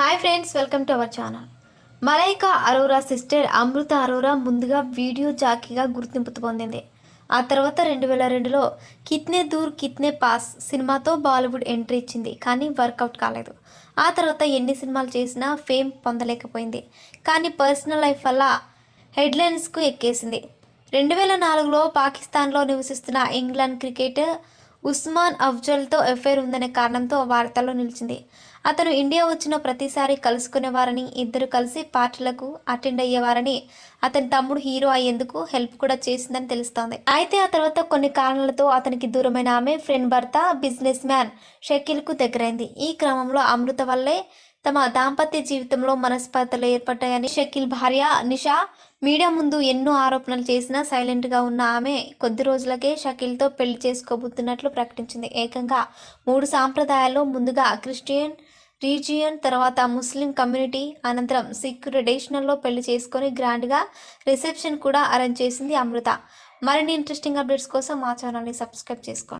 Hi friends welcome to our channel Malaika Arora sister Amrita Arora ముందుగా video జాకీగా గుర్తింపు పొందింది. ఆ తర్వాత రెండు వేల రెండులో కిత్నే దూర్ కిత్నే పాస్ సినిమాతో బాలీవుడ్ ఎంట్రీ ఇచ్చింది కానీ వర్కౌట్ కాలేదు. ఆ తర్వాత ఎన్ని సినిమాలు చేసినా ఫేమ్ పొందలేకపోయింది కానీ పర్సనల్ లైఫ్ వల్ల హెడ్లైన్స్కు ఎక్కేసింది. రెండు వేల నాలుగులో పాకిస్తాన్లో నివసిస్తున్న ఇంగ్లాండ్ క్రికెటర్ ఉస్మాన్ అఫ్జల్తో ఎఫైర్ ఉందనే కారణంతో వార్తల్లో నిలిచింది. అతను ఇండియా వచ్చిన ప్రతిసారి కలుసుకునేవారని ఇద్దరు కలిసి పార్టీలకు అటెండ్ అయ్యేవారని అతని తమ్ముడు హీరో అయ్యేందుకు హెల్ప్ కూడా చేసిందని తెలుస్తోంది. అయితే ఆ తర్వాత కొన్ని కారణాలతో అతనికి దూరమైన ఆమె ఫ్రెండ్ భర్త బిజినెస్ మ్యాన్ షకీల్కు దగ్గరైంది. ఈ క్రమంలో అమృత వల్లే తమ దాంపత్య జీవితంలో మనస్పర్ధలు ఏర్పడ్డాయని షకీల్ భార్య నిషా మీడియా ముందు ఎన్నో ఆరోపణలు చేసినా సైలెంట్గా ఉన్న ఆమె కొద్ది రోజులకే షకీల్తో పెళ్ళి చేసుకోబోతున్నట్లు ప్రకటించింది. ఏకంగా మూడు సాంప్రదాయాల్లో ముందుగా క్రిస్టియన్ రీజియన్ తర్వాత ముస్లిం కమ్యూనిటీ అనంతరం సిక్ ట్రెడిషనల్లో పెళ్ళి చేసుకొని గ్రాండ్గా రిసెప్షన్ కూడా అరేంజ్ చేసింది అమృత. మరిన్ని ఇంట్రెస్టింగ్ అప్డేట్స్ కోసం మా ఛానల్ని సబ్స్క్రైబ్ చేసుకోండి.